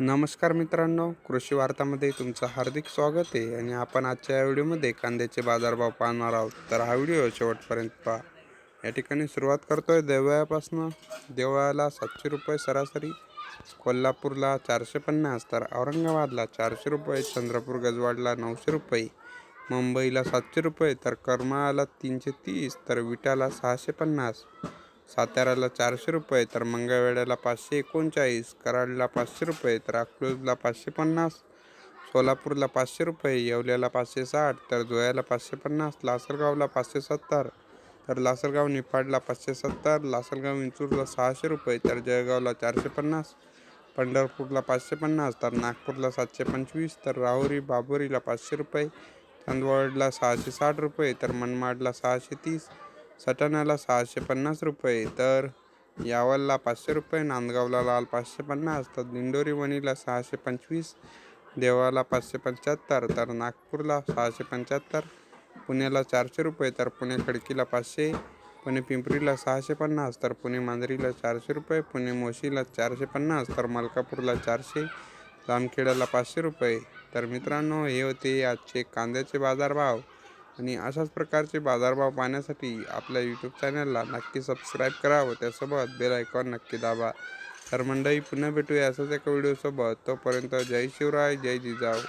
नमस्कार मित्रांनो कृषी वार्तामध्ये तुमचं हार्दिक स्वागत आहे आणि आपण आजच्या या व्हिडिओमध्ये कांद्याचे बाजारभाव पाहणार आहोत. तर हा व्हिडिओ शेवटपर्यंत पहा. या ठिकाणी सुरुवात करतोय देवळापासनं देवळाला सातशे रुपये सरासरी कोल्हापूरला चारशे पन्नास तर औरंगाबादला चारशे रुपये चंद्रपूर गजवाडला नऊशे रुपये मुंबईला सातशे रुपये तर करमाळाला तीनशे तीस तर विटाला सहाशे पन्नास साताऱ्याला चारशे रुपये तर मंगळवेढ्याला पाचशे एकोणचाळीस कराडला पाचशे रुपये तर अकलूजला पाचशे पन्नास सोलापूरला पाचशे रुपये येवल्याला पाचशे साठ तर जोयाला पाचशे पन्नास लासलगावला पाचशे सत्तर तर लासलगाव निफाडला पाचशे सत्तर लासलगाव इंचूरला सहाशे रुपये तर जळगावला चारशे पन्नास पंढरपूरला पाचशे पन्नास तर नागपूरला सातशे पंचवीस तर राहुरी बाबोरीला पाचशे रुपये चांदवडला सहाशे साठ रुपये तर मनमाडला सहाशे तीस सटाण्याला सहाशे पन्नास रुपये तर यावलला पाचशे रुपये नांदगावला लाल पाचशे पन्नास तर दिंडोरी वणीला सहाशे पंचवीस देवाला पाचशे पंच्याहत्तर तर नागपूरला सहाशे पंच्याहत्तर पुण्याला चारशे रुपये तर पुणे खडकीला पाचशे पुणे पिंपरीला सहाशे पन्नास तर पुणे मांजरीला चारशे रुपये पुणे मोशीला चारशे पन्नास तर मलकापूरला चारशे जामखेड्याला पाचशे रुपये. तर मित्रांनो हे होते आजचे कांद्याचे बाजारभाव. आणि अशाच प्रकारचे बाजारभाव पाहण्यासाठी आपल्या यूट्यूब चॅनलला नक्की सबस्क्राईब करा व त्यासोबत बेल आयकॉन नक्की दाबा. तर मंडळी पुन्हा भेटूया असंच एका व्हिडिओसोबत तोपर्यंत जय शिवराय जय जिजाऊ.